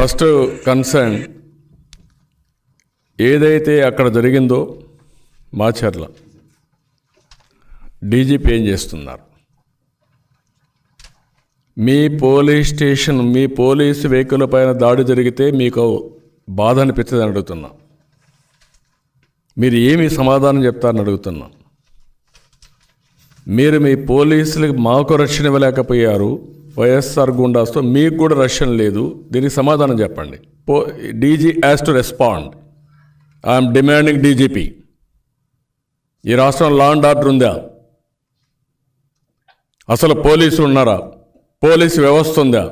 First concern ఏదైతే అక్కడ జరిగిందో మాచర్ల. డీజీపీ ఏం చేస్తున్నారు? మీ పోలీస్ స్టేషన్ మీ పోలీసు వెహికల్ పైన దాడి జరిగితే మీకు బాధ అనిపిస్తుంది అని అడుగుతున్నా. మీరు ఏమి సమాధానం చెప్తారని అడుగుతున్నా. మీరు మీ పోలీసులకు మాకు రక్షణ ఇవ్వలేకపోయారు. వైఎస్ఆర్ గుండాస్తో మీకు కూడా రష్యన్ లేదు. దీనికి సమాధానం చెప్పండి. పో DG has to respond I'm demanding DGP ఈ రాష్ట్రం లా అండ్ ఆర్డర్ ఉందా? అసలు పోలీసులు ఉన్నారా? పోలీసు వ్యవస్థ ఉందా?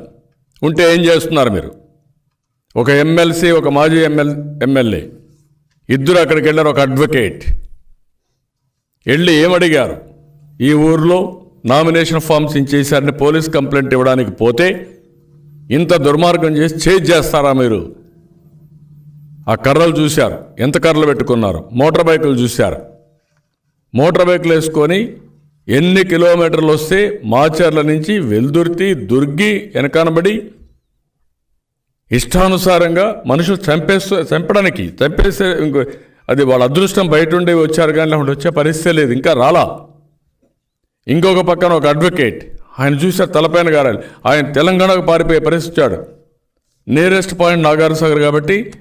ఉంటే ఏం చేస్తున్నారు మీరు? ఒక ఎమ్మెల్సీ ఒక మాజీ ఎమ్మెల్ ఎమ్మెల్యే ఇద్దరు అక్కడికి వెళ్ళారు ఒక అడ్వకేట్ వెళ్ళి ఏమడిగారు ఈ ఊర్లో నామినేషన్ ఫామ్స్ ఇచ్చేసారని పోలీస్ కంప్లైంట్ ఇవ్వడానికి పోతే ఇంత దుర్మార్గం చేసి చేజ్ చేస్తారా మీరు? ఆ కర్రలు చూశారు. ఎంత కర్రలు పెట్టుకున్నారు? మోటార్ బైకులు చూశారు. మోటార్ బైకులు వేసుకొని ఎన్ని కిలోమీటర్లు వస్తే మాచర్ల నుంచి వెల్దుర్తి దుర్గి వెనకానబడి ఇష్టానుసారంగా మనుషులు చంపేస్తూ చంపడానికి చంపేస్తే ఇంకో అది వాళ్ళ అదృష్టం బయట ఉండి వచ్చారు కానీ లేకుంటే వచ్చే పరిస్థితి లేదు. ఇంకా రాలా? ఇంకొక పక్కన ఒక అడ్వకేట్. ఆయన చూశారు తలపైన గారాలి. ఆయన తెలంగాణకు పారిపోయే పరిస్థితి వచ్చాడు. నియరెస్ట్ పాయింట్ నాగార్ సాగర్ కాబట్టి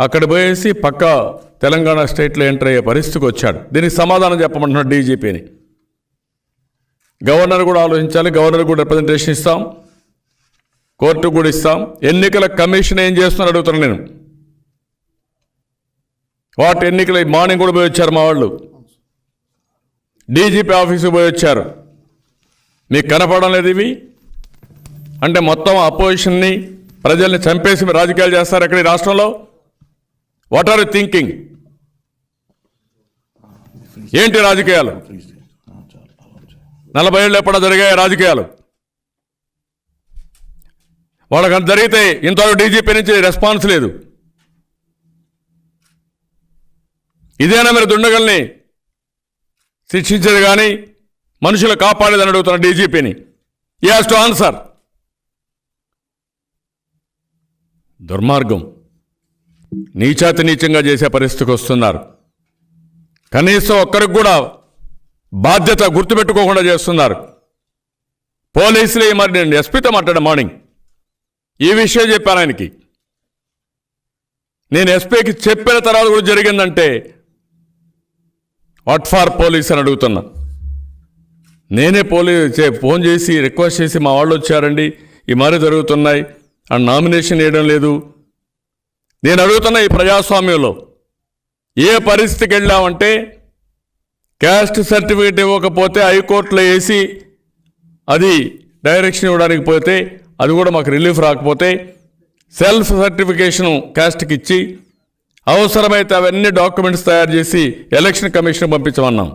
అక్కడ పోయేసి పక్క తెలంగాణ స్టేట్లో ఎంటర్ అయ్యే పరిస్థితికి వచ్చాడు. దీనికి సమాధానం చెప్పమంటున్నాడు డీజీపీని. గవర్నర్ కూడా ఆలోచించాలి. గవర్నర్ కూడా రిప్రజెంటేషన్ ఇస్తాం. కోర్టు కూడా ఇస్తాం. ఎన్నికల కమిషన్ ఏం చేస్తున్నారు అడుగుతున్నాను నేను. వాటి ఎన్నికల మార్నింగ్ కూడా పోయి వచ్చారు మా వాళ్ళు. డీజీపీ ఆఫీసుకు పోయి వచ్చారు. మీకు కనపడడం లేదు ఇవి. అంటే మొత్తం అపోజిషన్ని ప్రజల్ని చంపేసి రాజకీయాలు చేస్తారు అక్కడ ఈ రాష్ట్రంలో? వాట్ ఆర్ యూ థింకింగ్ ఏంటి రాజకీయాలు? నలభై ఏళ్ళు ఎప్పుడో జరిగాయి రాజకీయాలు. వాళ్ళకి అంత జరిగితే ఇంతవరకు డీజీపీ నుంచి రెస్పాన్స్ లేదు. ఇదేనా మీరు దుండగల్ని? శిక్షించేది కానీ మనుషులు కాపాడేదని అడుగుతున్న డీజీపీని. ఈ హాస్ టు ఆన్సర్ దుర్మార్గం. నీచాతి నీచంగా చేసే పరిస్థితికి వస్తున్నారు. కనీసం ఒక్కరికి కూడా బాధ్యత గుర్తుపెట్టుకోకుండా చేస్తున్నారు. పోలీసులు మరి నేను ఎస్పీతో మాట్లాడే మార్నింగ్. ఈ విషయం చెప్పాను ఆయనకి. నేను ఎస్పీకి చెప్పిన తర్వాత కూడా జరిగిందంటే వాట్ ఫార్ పోలీస్ అని అడుగుతున్నా. నేనే పోలీస్ ఫోన్ చేసి రిక్వెస్ట్ చేసి మా వాళ్ళు వచ్చారండి ఈ మరీ జరుగుతున్నాయి అండ్ నామినేషన్ వేయడం లేదు. నేను అడుగుతున్న ఈ ప్రజాస్వామ్యంలో ఏ పరిస్థితికి వెళ్ళామంటే క్యాస్ట్ సర్టిఫికేట్ ఇవ్వకపోతే హైకోర్టులో వేసి అది డైరెక్షన్ ఇవ్వడానికి పోతే అది కూడా మాకు రిలీఫ్ రాకపోతే సెల్ఫ్ సర్టిఫికేషన్ క్యాస్ట్కి ఇచ్చి అవసరమైతే అవన్నీ డాక్యుమెంట్స్ తయారు చేసి ఎలక్షన్ కమిషన్ పంపించమన్నాం.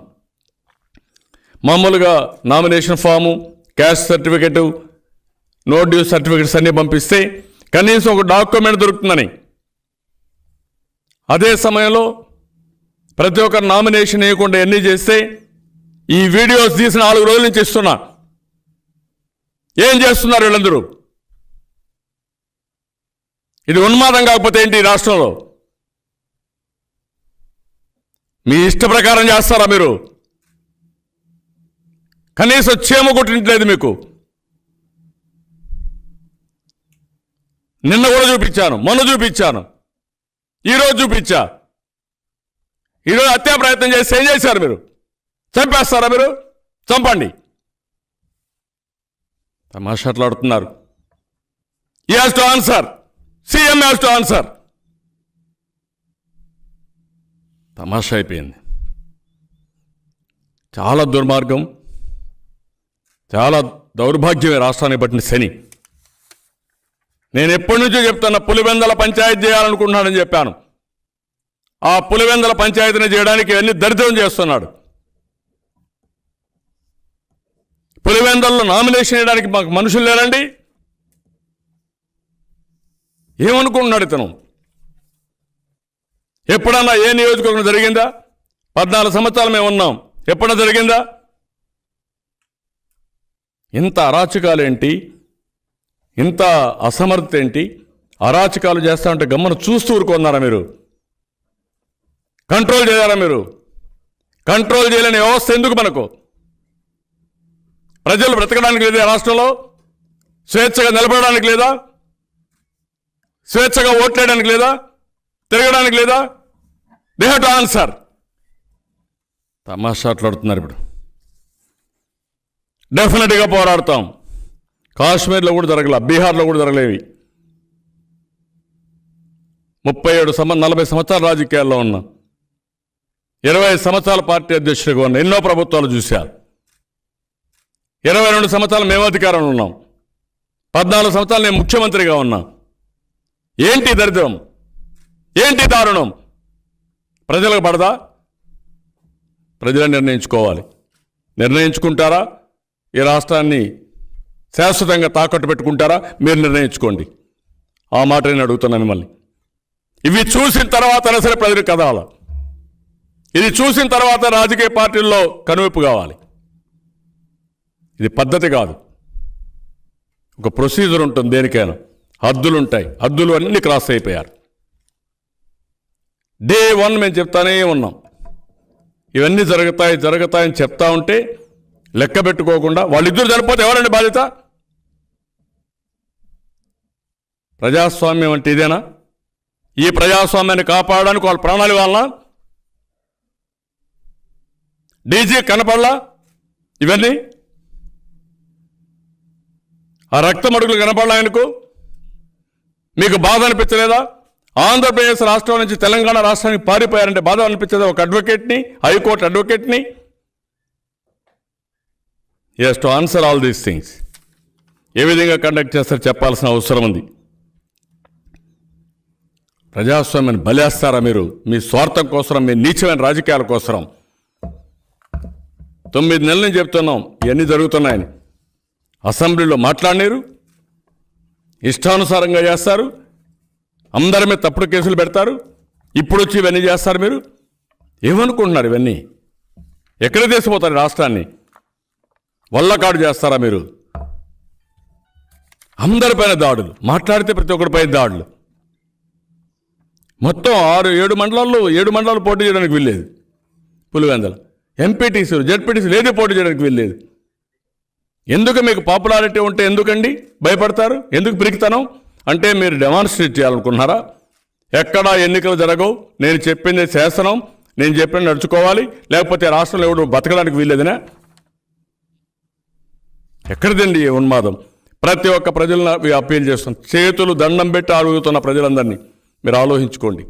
మామూలుగా nomination form caste certificate no due certificates అన్నీ పంపిస్తే కనీసం ఒక డాక్యుమెంట్ దొరుకుతుందని. అదే సమయంలో ప్రతి ఒక్కరు నామినేషన్ వేయకుండా ఎన్ని చేస్తే ఈ వీడియోస్ తీసిన నాలుగు రోజుల నుంచి ఇస్తున్నా. ఏం చేస్తున్నారు వీళ్ళందరూ? ఇది ఉన్మాదం కాకపోతే ఏంటి ఈ రాష్ట్రంలో? మీ ఇష్ట ప్రకారం చేస్తారా మీరు? కనీసం చీమ కొట్టింట్లేదు మీకు. నిన్న కూడా చూపించాను మొన్న చూపించాను ఈరోజు చూపించా. ఈరోజు హత్యా ప్రయత్నం చేసి ఏం చేశారు మీరు? చంపేస్తారా మీరు? చంపండి. తమాషాట్లాడుతున్నారు. ఈ has to answer CM has to answer తమాషా అయిపోయింది చాలా దుర్మార్గం చాలా దౌర్భాగ్యమే రాష్ట్రాన్ని పట్టిన శని. నేను ఎప్పటి నుంచో చెప్తాను పులివెందల పంచాయతీ చేయాలనుకుంటున్నానని చెప్పాను. ఆ పులివెందల పంచాయతీని చేయడానికి అన్ని దరిద్రం చేస్తున్నాడు. పులివెందల్లో నామినేషన్ వేయడానికి మాకు మనుషులు లేరండి. ఏమనుకుంటున్నాడు ఇతను? ఎప్పుడన్నా ఏ నియోజకవర్గం జరిగిందా? పద్నాలుగు సంవత్సరాలు మేము ఉన్నాం. ఎప్పుడన్నా జరిగిందా? ఇంత అరాచకాలేంటి? ఇంత అసమర్థత ఏంటి అరాచకాలు చేస్తా ఉంటే గమ్మను చూస్తూ ఊరుకున్నారా మీరు? కంట్రోల్ చేయాలా మీరు? కంట్రోల్ చేయలేని వ్యవస్థ ఎందుకు మనకు? ప్రజలు బ్రతకడానికి లేదా రాష్ట్రంలో? స్వేచ్ఛగా నిలబడడానికి లేదా? స్వేచ్ఛగా ఓట్లేయడానికి లేదా? తిరగడానికి లేదా? దే హ్యావ్ టు ఆన్సర్ తమాషా ఆటలాడుతున్నారు ఇప్పుడు. డెఫినెట్గా పోరాడతాం. కాశ్మీర్లో కూడా జరగల బీహార్లో కూడా జరగలేవి. ముప్పై ఏడు సంవ నలభై సంవత్సరాల రాజకీయాల్లో ఉన్నా ఇరవై సంవత్సరాల పార్టీ అధ్యక్షుడిగా ఉన్నా ఎన్నో ప్రభుత్వాలు చూశారు ఇరవై రెండు సంవత్సరాలు మేము అధికారంలో ఉన్నాం. పద్నాలుగు సంవత్సరాలు నేను ముఖ్యమంత్రిగా ఉన్నా. ఏంటి దరిద్రం? ఏంటి దారుణం? ప్రజలకు పడదా? ప్రజలు నిర్ణయించుకోవాలి. నిర్ణయించుకుంటారా? ఈ రాష్ట్రాన్ని శాశ్వతంగా తాకట్టు పెట్టుకుంటారా? మీరు నిర్ణయించుకోండి. ఆ మాట నేను అడుగుతున్నా మిమ్మల్ని. ఇవి చూసిన తర్వాత సరే ప్రజలు కదవాల ఇది చూసిన తర్వాత రాజకీయ పార్టీల్లో కనువిప్పు కావాలి. ఇది పద్ధతి కాదు. ఒక ప్రొసీజర్ ఉంటుంది దేనికైనా. హద్దులు ఉంటాయి హద్దులు అన్నీ క్రాస్ అయిపోయారు. డే వన్ మేము చెప్తానే ఉన్నాం. ఇవన్నీ జరుగుతాయి జరుగుతాయని చెప్తా ఉంటే లెక్క పెట్టుకోకుండా వాళ్ళిద్దరు చనిపోతే ఎవరండి బాధ్యత? ప్రజాస్వామ్యం అంటే ఇదేనా? ఈ ప్రజాస్వామ్యాన్ని కాపాడడానికి వాళ్ళ ప్రాణాలు ఇవ్వాలనా? డీజీ కనపడలా? ఇవన్నీ? ఆ రక్తం అడుగులు కనపడలా ఆయనకు మీకు బాధ అనిపించలేదా? ఆంధ్రప్రదేశ్ రాష్ట్రం నుంచి తెలంగాణ రాష్ట్రానికి పారిపోయారంటే బాధ అనిపించేది ఒక అడ్వకేట్ని high court అడ్వకేట్ని? Has to answer all these things ఏ విధంగా కండక్ట్ చేస్తారు చెప్పాల్సిన అవసరం ఉంది. ప్రజాస్వామ్యాన్ని బలేస్తారా మీరు? మీ స్వార్థం కోసం మీ నీచమైన రాజకీయాల కోసం తొమ్మిది నెలలు చెప్తున్నాం ఇవన్నీ జరుగుతున్నాయని. అసెంబ్లీలో మాట్లాడినారు ఇష్టానుసారంగా చేస్తారు అందరి మీద తప్పుడు కేసులు పెడతారు. ఇప్పుడు వచ్చి ఇవన్నీ చేస్తారు మీరు. ఏమనుకుంటున్నారు ఇవన్నీ? ఎక్కడ తీసిపోతారు రాష్ట్రాన్ని? వల్లకాడు చేస్తారా మీరు? అందరిపైన దాడులు. మాట్లాడితే ప్రతి ఒక్కరిపైన దాడులు. మొత్తం ఆరు ఏడు మండలాల్లో ఏడు మండలాలు పోటీ చేయడానికి వెళ్ళేది పులివెందల. ఎంపీటీసీలు జెడ్పీటీసీలు ఏది పోటీ చేయడానికి వెళ్ళేది ఎందుకు మీకు పాపులారిటీ ఉంటే ఎందుకండి? భయపడతారు? ఎందుకు పిరికితనం? అంటే మీరు డెమాన్స్ట్రేట్ చేయాలనుకున్నారా ఎక్కడా ఎన్నికలు జరగవు. నేను చెప్పింది శాసనం నేను చెప్పిన నడుచుకోవాలి. లేకపోతే రాష్ట్రంలో ఎవడు బతకడానికి వీల్లేదనే? ఎక్కడిదండి ఉన్మాదం? ప్రతి ఒక్క ప్రజలను అప్పీల్ చేస్తాం చేతులు దండం పెట్టి అడుగుతున్న ప్రజలందరినీ మీరు ఆలోచించుకోండి.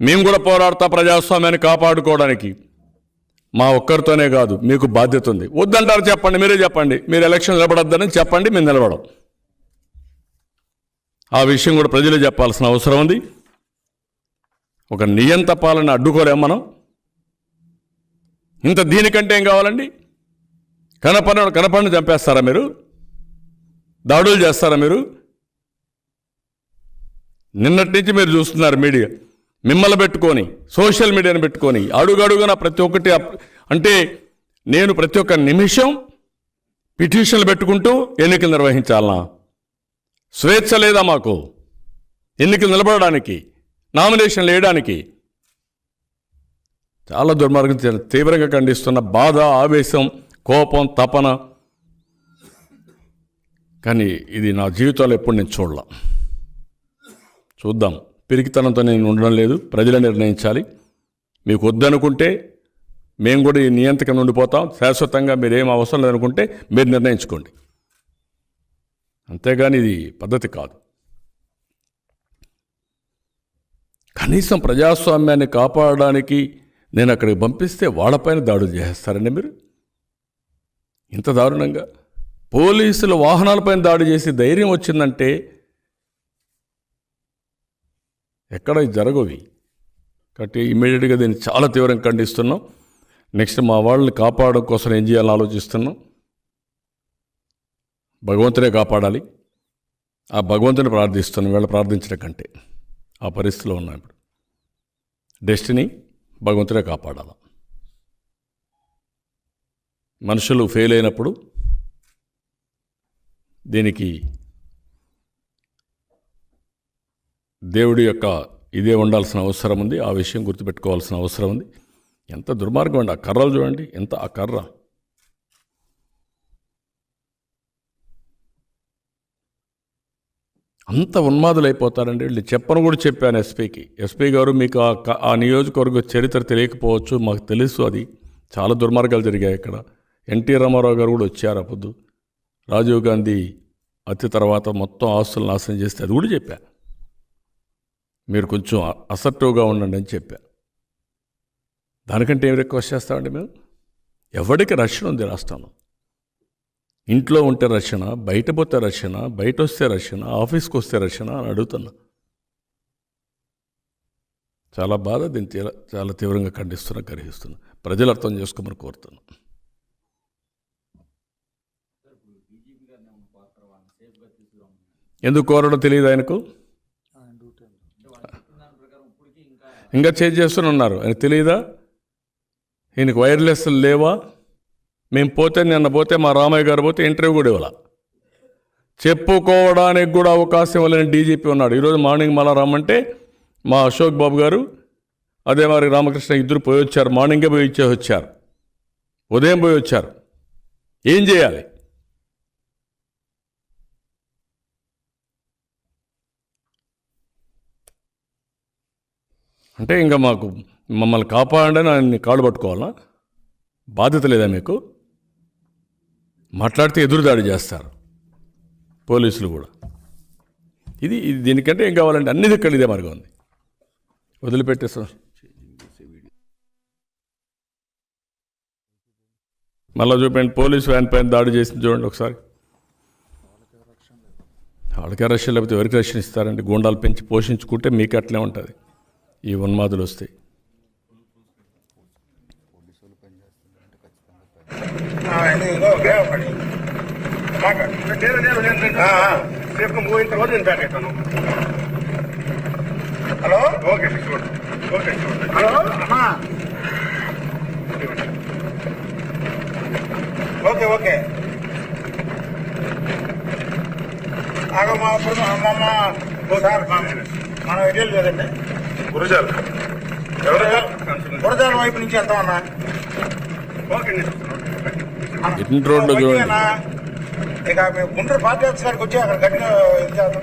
మేము కూడా పోరాడతా ప్రజాస్వామ్యాన్ని కాపాడుకోవడానికి. మా ఒక్కరితోనే కాదు మీకు బాధ్యత ఉంది. వద్దంటారు చెప్పండి మీరే చెప్పండి. మీరు ఎలక్షన్ నిలబడద్దని చెప్పండి మేము నిలబడం ఆ విషయం కూడా ప్రజలు చెప్పాల్సిన అవసరం ఉంది. ఒక నియంత పాలన అడ్డుకోలేం మనం. ఇంత దీనికంటే ఏం కావాలండి? కనపడిన కనపడిని చంపేస్తారా మీరు? దాడులు చేస్తారా మీరు? నిన్నటి నుంచి మీరు చూస్తున్నారు మీడియా. మిమ్మల్ని పెట్టుకొని సోషల్ మీడియాని పెట్టుకొని అడుగడుగున ప్రతి ఒక్కటి అంటే నేను ప్రతి ఒక్క నిమిషం పిటిషన్లు పెట్టుకుంటూ ఎన్నికలు నిర్వహించాలనా? స్వేచ్ఛ లేదా మాకు? ఎన్నికలు నిలబడడానికి నామినేషన్లు వేయడానికి. చాలా దుర్మార్గం తీవ్రంగా ఖండిస్తున్న బాధ ఆవేశం కోపం తపన. కానీ ఇది నా జీవితంలో ఎప్పుడు నేను చూడలా. చూద్దాం. పిరికితనంతో నేను ఉండడం లేదు. ప్రజలే నిర్ణయించాలి. మీకు వద్దనుకుంటే మేము కూడా ఈ నియంత్రణ ఉండిపోతాం. శాశ్వతంగా మీరు ఏం అవసరం లేదనుకుంటే మీరు నిర్ణయించుకోండి. అంతేగాని ఇది పద్ధతి కాదు. కనీసం ప్రజాస్వామ్యాన్ని కాపాడడానికి నేను అక్కడికి పంపిస్తే వాళ్ళపైన దాడులు చేస్తారండి మీరు? ఇంత దారుణంగా? పోలీసులు వాహనాలపైన దాడి చేసి ధైర్యం వచ్చిందంటే ఎక్కడ ఇది జరగవి. కాబట్టి ఇమీడియట్గా దీన్ని చాలా తీవ్రంగా ఖండిస్తున్నాం. నెక్స్ట్ మా వాళ్ళని కాపాడడం కోసం ఏం చేయాలని ఆలోచిస్తున్నాం. భగవంతునే కాపాడాలి. ఆ భగవంతుని ప్రార్థిస్తున్న వీళ్ళు ప్రార్థించడం కంటే. ఆ పరిస్థితిలో ఉన్నాం ఇప్పుడు. డెస్టినీ భగవంతునే కాపాడాలి? మనుషులు ఫెయిల్ అయినప్పుడు దీనికి దేవుడి యొక్క ఇదే ఉండాల్సిన అవసరం ఉంది. ఆ విషయం గుర్తుపెట్టుకోవాల్సిన అవసరం ఉంది. ఎంత దుర్మార్గం అండి. ఆ కర్రలు చూడండి. ఎంత ఆ కర్ర. అంత ఉన్మాదులైపోతారండి. వీళ్ళు చెప్పను కూడా చెప్పాను ఎస్పీకి. ఎస్పీ గారు మీకు ఆ ఆ నియోజకవర్గ చరిత్ర తెలియకపోవచ్చు మాకు తెలుసు అది. చాలా దుర్మార్గాలు జరిగాయి ఇక్కడ ఎన్టీ రామారావు గారు కూడా వచ్చారు అప్పుడు. రాజీవ్ గాంధీ అతి తర్వాత మొత్తం ఆస్తులు నాశనం చేస్తే అది కూడా చెప్పా. మీరు కొంచెం అసర్టివ్గా ఉండండి అని చెప్పా. దానికంటే ఏం రిక్వెస్ట్ చేస్తామండి మేము? ఎవరికి రక్షణ ఉంది రాష్ట్రంలో? ఇంట్లో ఉంటే రక్షణ బయట పోతే రక్షణ బయట వస్తే రక్షణ ఆఫీస్కి వస్తే రక్షణ అని అడుగుతున్నా. చాలా బాధ దీన్ని తీర- చాలా తీవ్రంగా ఖండిస్తున్నా గ్రహిస్తున్నా. ప్రజలు అర్థం చేసుకోమని కోరుతున్నా. ఎందుకు కోరడో తెలియదు ఆయనకు? ఇంకా చేంజ్ చేస్తూనే ఉన్నారు ఆయన తెలియదా? ఈయనకు వైర్లెస్ లేవా? మేము పోతే నిన్న పోతే మా రామయ్య గారు పోతే ఇంటర్వ్యూ కూడా ఇవ్వాల. చెప్పుకోవడానికి కూడా అవకాశం ఇవ్వలేని డీజీపీ ఉన్నాడు. ఈరోజు మార్నింగ్ మళ్ళా రమ్మంటే మా అశోక్ బాబు గారు అదే మరి రామకృష్ణ ఇద్దరు పోయి వచ్చారు. మార్నింగే పోయి ఇచ్చే వచ్చారు. ఉదయం పోయి వచ్చారు. ఏం చేయాలి? అంటే ఇంకా మాకు మమ్మల్ని కాపాడండి నన్ను కాళ్ళు పట్టుకోవాలా? బాధ్యత లేదా మీకు? మాట్లాడితే ఎదురుదాడి చేస్తారు. పోలీసులు కూడా. ఇది ఇది దీనికంటే ఏం కావాలంటే అన్ని దిక్కలు ఇదే మార్గం ఉంది. వదిలిపెట్టేస్తాం మళ్ళీ చూపండి పోలీస్ వ్యాన్ పైన దాడి చేసింది చూడండి ఒకసారి. వాళ్ళకే రక్షణ లేకపోతే ఎవరికి రక్షణ ఇస్తారండి? గూండాలు పెంచి పోషించుకుంటే మీకు అట్లే ఉంటుంది. ఈ ఉన్మాదులు వస్తాయి సేపు మూవిన తర్వాత నేను బ్యాక్ అవుతాను. హలో? ఓకే చూడు. ఓకే చూడు. హలో? అమ్మా. Okay okay. ఆగ మా ఇప్పుడు అమ్మమ్మ ఓసారి మనం ఎటు లేదండి. గురుజాలు. ఎవరు? గురజాల వైపు నుంచి వెళ్తామన్నా. ఓకే ఇటు రోడ్లో చూడండి. ఇక మేము గుంటూరు పార్టీ ఆఫీస్ కాడికి వచ్చి అక్కడ ఇది చేద్దాం.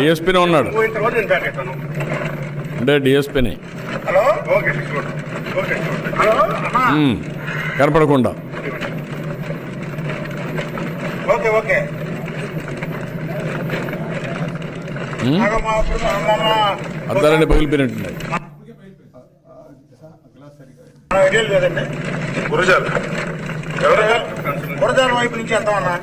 డిఎస్పీనే ఉన్నాడు. అంటే డిఎస్పీనే. హలో? Okay hello? కనపడకుండా. Okay okay. అద్దాలన్నీ పగిలిపోయినట్టున్నాయి. గురజాల వైపు నుంచి వెళ్తామన్నా?